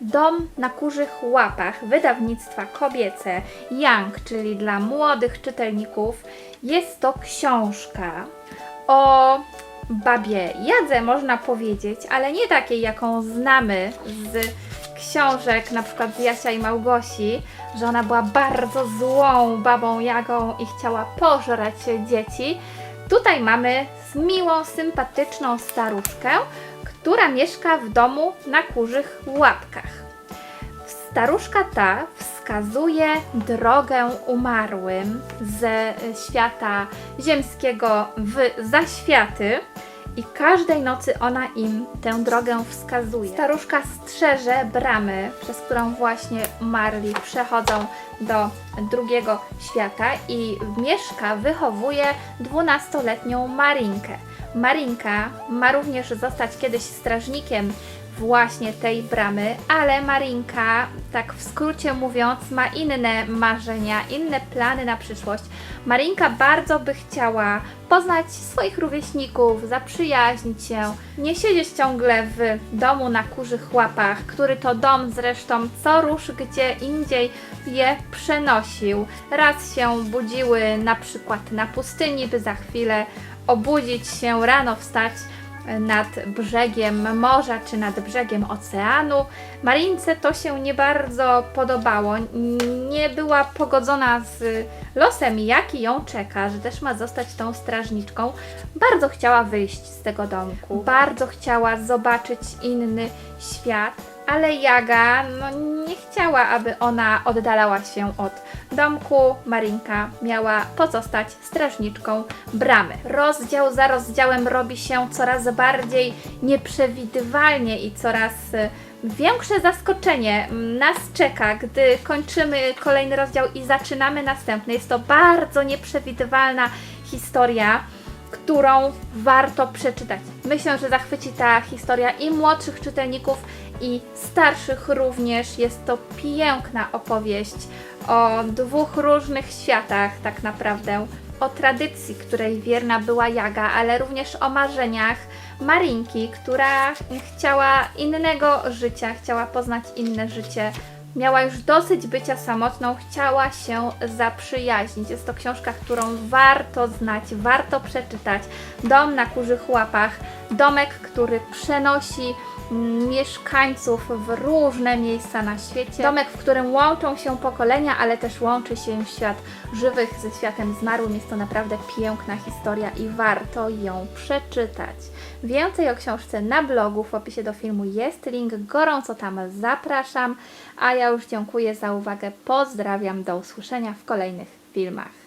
Dom na kurzych łapach wydawnictwa kobiece Young, czyli dla młodych czytelników, jest to książka o babie Jadze, można powiedzieć, ale nie takiej, jaką znamy z książek, na przykład z Jasia i Małgosi, że ona była bardzo złą babą Jagą i chciała pożrać dzieci. Tutaj mamy miłą, sympatyczną staruszkę, która mieszka w domu na kurzych łapkach. Staruszka ta wskazuje drogę umarłym ze świata ziemskiego w zaświaty i każdej nocy ona im tę drogę wskazuje. Staruszka strzeże bramy, przez którą właśnie umarli przechodzą do drugiego świata i mieszka, wychowuje 12-letnią Marinkę. Marinka ma również zostać kiedyś strażnikiem właśnie tej bramy, ale Marinka, tak w skrócie mówiąc, ma inne marzenia, inne plany na przyszłość. Marinka bardzo by chciała poznać swoich rówieśników, zaprzyjaźnić się, nie siedzieć ciągle w domu na kurzych łapach, który to dom zresztą co rusz gdzie indziej je przenosił. Raz się budziły na przykład na pustyni, by za chwilę obudzić się, rano wstać nad brzegiem morza czy nad brzegiem oceanu. Marince to się nie bardzo podobało. Nie była pogodzona z losem, jaki ją czeka, że też ma zostać tą strażniczką. Bardzo chciała wyjść z tego domku, bardzo chciała zobaczyć inny świat. Ale Jaga no, nie chciała, aby ona oddalała się od domku. Marinka miała pozostać strażniczką bramy. Rozdział za rozdziałem robi się coraz bardziej nieprzewidywalnie i coraz y, większe zaskoczenie nas czeka, gdy kończymy kolejny rozdział i zaczynamy następny. Jest to bardzo nieprzewidywalna historia którą warto przeczytać. Myślę, że zachwyci ta historia i młodszych czytelników, i starszych również. Jest to piękna opowieść o dwóch różnych światach, tak naprawdę. O tradycji, której wierna była Jaga, ale również o marzeniach Marinki, która chciała innego życia, chciała poznać inne życie. Miała już dosyć bycia samotną, chciała się zaprzyjaźnić. Jest to książka, którą warto znać, warto przeczytać. Dom na kurzych łapach, domek, który przenosi mieszkańców w różne miejsca na świecie. Domek, w którym łączą się pokolenia, ale też łączy się świat żywych ze światem zmarłym. Jest to naprawdę piękna historia i warto ją przeczytać. Więcej o książce na blogu, w opisie do filmu jest link, gorąco tam zapraszam, a ja już dziękuję za uwagę, pozdrawiam, do usłyszenia w kolejnych filmach.